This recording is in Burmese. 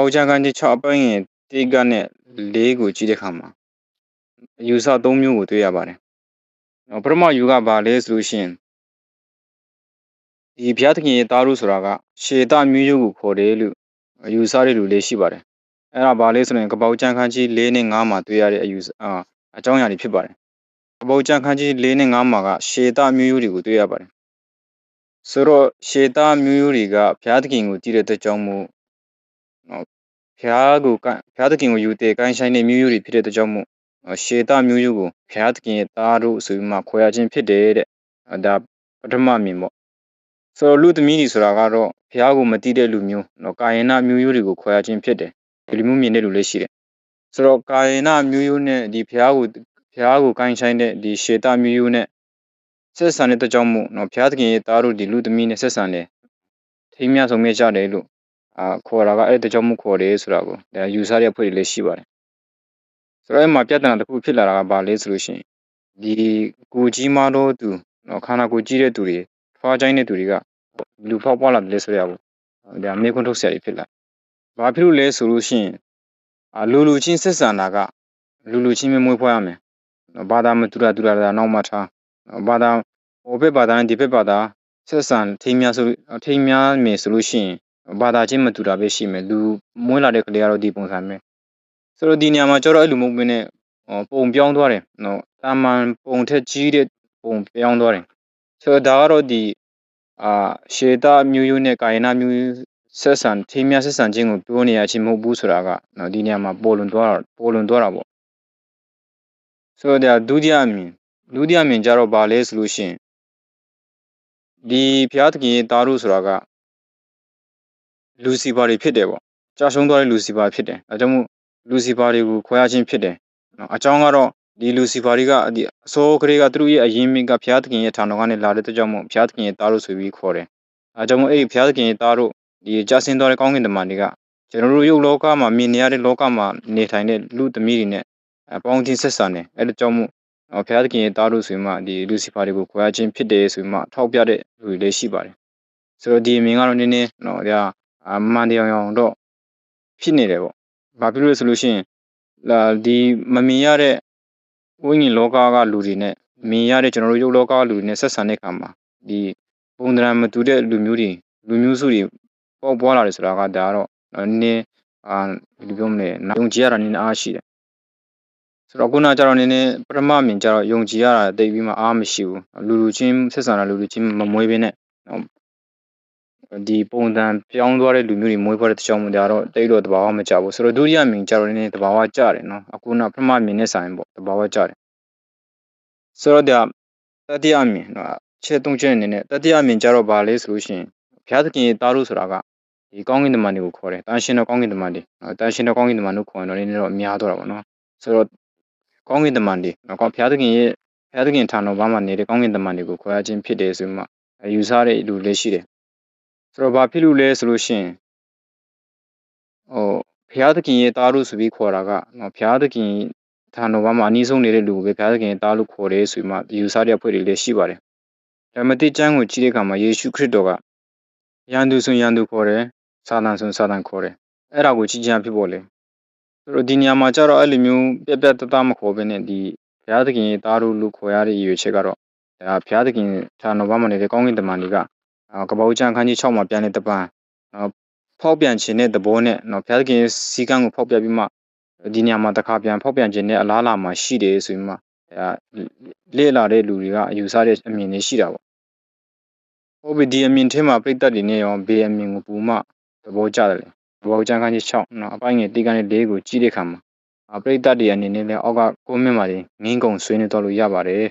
ဘာဦးချန်ခန်းကြီး6အပိုင်းငယ်တိကနဲ့4ကိုကြည့်တဲ့အခါမှာအယူဆ3မျိုးကိုတွေ့ရပါတယ်နော်ပထမယူကဘာလဲဆိုလို့ရှိရင်ဒီဘုရားသခင်ရဲ့တာရုဆိုတာကရှေတမျိုးရိုးကိုခေါ်တယ်လို့အယူဆတဲ့လူလေးရှိပါတယ်အဲ့ဒါဘာလဲဆိုရင်ကပောက်ချန်ခန်းကြီး4နဲ့5မှာတွေ့ရတဲ့အယူအာအကြောင်းအရာတွေဖြစ်ပါတယ်ကပောက်ချန်ခန်းကြီး4နဲ့5မှာကရှေတမျိုးရိုးတွေကိုတွေ့ရပါတယ်ဆိုတော့ရှေတမျိုးရိုးတွေကဘုရားသခင်ကိုကြည့်တဲ့အတွက်ကြောင့်မို့နော် ဘုရားကိုဘုရားသခင်ကိုယူတဲ့ကိုင်းဆိုင်တဲ့မျိုးရိုးတွေဖြစ်တဲ့အတွက်ကြောင့်မို့ရှေတမျိုးရိုးကိုဘုရားသခင်ရဲ့သားတို့ဆိုပြီးမှခေါ်ရခြင်းဖြစ်တယ်တဲ့ဒါပထမမြင်ပေါ့ဆိုတော့လူသမီးတွေဆိုတာကတော့ဘုရားကိုမတိတဲ့လူမျိုးနော်ကာယနာမျိုးရိုးတွေကိုခေါ်ရခြင်းဖြစ်တယ်ဒီလိုမျိုးမြင်တဲ့လူလည်းရှိတယ်ဆိုတော့ကာယနာမျိုးရိုးနဲ့ဒီဘုရားကိုဘုရားကိုကိုင်းဆိုင်တဲ့ဒီရှေတမျိုးရိုးနဲ့ဆက်ဆံတဲ့အတွက်ကြောင့်မို့နော်ဘုရားသခင်ရဲ့သားတို့ဒီလူသမီးနဲ့ဆက်ဆံတယ်ထိမ်းမြဆုံးမြကြတယ်လို့ အာခေါ်တာကအဲ့တဲ့ကြောင့်မို့ခေါ်တယ်ဆိုတာကိုဒါယူဆတဲ့အဖွဲ့တွေလည်းရှိပါတယ်ဆိုတော့အဲ့မှာပြဿနာတစ်ခုဖြစ်လာတာကဘာလဲဆိုလို့ရှိရင်ဒီကိုကြီးမားတော့သူနော်ခန္ဓာကိုယ်ကြီးတဲ့သူတွေဖွားချိုင်းတဲ့သူတွေကလူဖောက်ပွားလာတယ်လဲဆိုရဘူးဒါမေခွန်းထုတ်ဆရာကြီးဖြစ်လာဘာဖြစ်လို့လဲဆိုလို့ရှိရင်အာလူလူချင်းဆက်ဆံတာကလူလူချင်းပဲမွေးဖွားရမယ်ဘာသာမတူတာတူတာနောက်မှထားဘာသာဟိုဘက်ဘာသာနဲ့ဒီဘက်ဘာသာဆက်ဆံထိမ်းများဆိုထိမ်းများမယ်ဆိုလို့ရှိရင် ဘာသာချင်းမတူတာပဲရှိမယ်လူမွေးလာတဲ့ကလေးကတော့ဒီပုံစံပဲဆိုတော့ဒီနေရာမှာကျတော့အဲ့လိုမဟုတ်ဘဲနဲ့ပုံပြောင်းသွားတယ်နော်တာမန်ပုံထက်ကြီးတဲ့ပုံပြောင်းသွားတယ်ဆိုတော့ဒါကတော့ဒီအာရှေတာမျိုးရိုးနဲ့ကာယနာမျိုးဆက်ဆံထိမ်းများဆက်ဆံခြင်းကိုပြောနေရချင်းမဟုတ်ဘူးဆိုတာကနော်ဒီနေရာမှာပေါ်လွန်သွားတာပေါ်လွန်သွားတာပေါ့ဆိုတော့ဒုတိယအမြင်ဒုတိယအမြင်ကြတော့ဗာလဲဆိုလို့ရှိရင်ဒီဘုရားသခင်ရဲ့သားတို့ဆိုတာက လူစီဖာတွေဖြစ်တယ်ပေါ့ကြာရှုံးသွားတဲ့လူစီဖာဖြစ်တယ်အဲကြောင့်မို့လူစီဖာတွေကိုခွဲရခြင်းဖြစ်တယ်နော်အကြောင်းကတော့ဒီလူစီဖာတွေကဒီအစိုးကလေးကသူတို့ရဲ့အရင်မင်းကဘုရားသခင်ရဲ့ဌာနကနေလာတဲ့အတွက်ကြောင့်မို့ဘုရားသခင်ရဲ့သားတို့ဆိုပြီးခေါ်တယ်အဲကြောင့်မို့အဲ့ဒီဘုရားသခင်ရဲ့သားတို့ဒီကြာဆင်းသွားတဲ့ကောင်းကင်တမန်တွေကကျွန်တော်တို့ရုပ်လောကမှာမြင်နေရတဲ့လောကမှာနေထိုင်တဲ့လူသမီးတွေနဲ့အပေါင်းချင်းဆက်ဆံတယ်အဲ့ဒါကြောင့်မို့ဘုရားသခင်ရဲ့သားတို့ဆိုမှဒီလူစီဖာတွေကိုခွဲခြင်းဖြစ်တယ်ဆိုမှထောက်ပြတဲ့လူတွေလည်းရှိပါတယ်ဆိုတော့ဒီအမြင်ကတော့နည်းနည်းတော့ဒါ အမှန်တရားအောင်တော့ဖြစ်နေတယ်ပေါ့ဘာဖြစ်လို့လဲဆိုလို့ရှိရင်လာဒီမမြင်ရတဲ့ဝိညာဉ်လောကကလူတွေနဲ့မြင်ရတဲ့ကျွန်တော်တို့ရုပ်လောကလူတွေနဲ့ဆက်ဆံတဲ့အခါမှာဒီပုံသဏ္ဍာန်မတူတဲ့လူမျိုးတွေလူမျိုးစုတွေပေါက်ပွားလာတယ်ဆိုတာကဒါကတော့နည်းအာဘယ်လိုပြောမလဲယုံကြည်ရတာနည်းနည်းအားရှိတယ်ဆိုတော့ခုနကျတော့နည်းနည်းပထမမြင်ကျတော့ယုံကြည်ရတာတိတ်ပြီးမှအားမရှိဘူးလူလူချင်းဆက်ဆံတာလူလူချင်းမမွေးဘဲနဲ့ ဒီပုံစံပြောင်းသွားတဲ့လူမျိုးတွေမွေးဖွားတဲ့တချောင်းမျိုးတွေကတော့တိတ်တော့တဘာဝမကြဘူးဆိုတော့ဒုတိယမြင်ကျတော့နည်းနည်းတဘာဝကြတယ်နော်အခုနပထမမြင်နဲ့ဆိုင်ပေါ့တဘာဝကြတယ်ဆိုတော့ဒါတတိယမြင်နော်ချက်သုံးချက်အနေနဲ့တတိယမြင်ကျတော့ဗာလဲဆိုလို့ရှိရင်ဘုရားသခင်ရဲ့သားလို့ဆိုတာကဒီကောင်းကင်တမန်တွေကိုခေါ်တယ်တန်ရှင်တော်ကောင်းကင်တမန်တွေတန်ရှင်တော်ကောင်းကင်တမန်တို့ခေါ်ရင်တော့နည်းနည်းတော့အများတော့တာပေါ့နော်ဆိုတော့ကောင်းကင်တမန်တွေနော်ဘုရားသခင်ရဲ့ဘုရားသခင်ဌာနဘာမှနေတဲ့ကောင်းကင်တမန်တွေကိုခေါ်ရခြင်းဖြစ်တယ်ဆိုမှယူဆတဲ့လူလည်းရှိတယ်ဆို တော့ဘာဖြစ်လို့လဲဆိုလို့ရှိရင်ဟိုဘုရားသခင်ရဲ့သားလို့ဆိုပြီးခေါ်တာကနော်ဘုရားသခင်ဌာနဘာမှအနည်းဆုံးနေတဲ့လူကိုပဲဘုရားသခင်ရဲ့သားလို့ခေါ်တယ်ဆိုမှယူဆတဲ့အဖွဲ့တွေလည်းရှိပါတယ်ဓမ္မတိကျမ်းကိုကြည့်တဲ့အခါမှာယေရှုခရစ်တော်ကယန်သူဆိုယန်သူခေါ်တယ်စာတန်ဆိုစာတန်ခေါ်တယ်အဲ့ဒါကိုကြည့်ချင်ဖြစ်ပေါ်လေဆိုတော့ဒီနေရာမှာကျတော့အဲ့လိုမျိုးပြက်ပြက်တသားမခေါ်ဘဲနဲ့ဒီဘုရားသခင်ရဲ့သားတို့လို့ခေါ်ရတဲ့ရည်ရွယ်ချက်ကတော့ဒါဘုရားသခင်ဌာနဘာမှနေတဲ့ကောင်းကင်တမန်တွေက ကပ္ပဦးကျမ်းခန်းကြီး6မှာပြန်တဲ့တပန်ဖောက်ပြန်ခြင်းတဲ့သဘောနဲ့နော်ဘုရားသခင်စီကံကိုဖောက်ပြပြီးမှဒီနေရာမှာတစ်ခါပြန်ဖောက်ပြန်ခြင်းနဲ့အလားလာမှာရှိတယ်ဆိုပြီးမှအဲလေ့လာတဲ့လူတွေကအယူဆတဲ့အမြင်တွေရှိတာပေါ့ဟုတ်ပြီဒီအမြင်ထဲမှာပြိတ္တတွေနဲ့ရောဘေးအမြင်ကိုပူမှသဘောကျတယ်လေဘောကျန်ခန်းကြီး6နော်အပိုင်းငယ်တိကနေ၄ကိုကြည့်တဲ့အခါမှာပြိတ္တတွေအနေနဲ့လည်းအောက်ကကိုမင်းမာတွေငင်းကုံဆွေးနေတော့လို့ရပါတယ်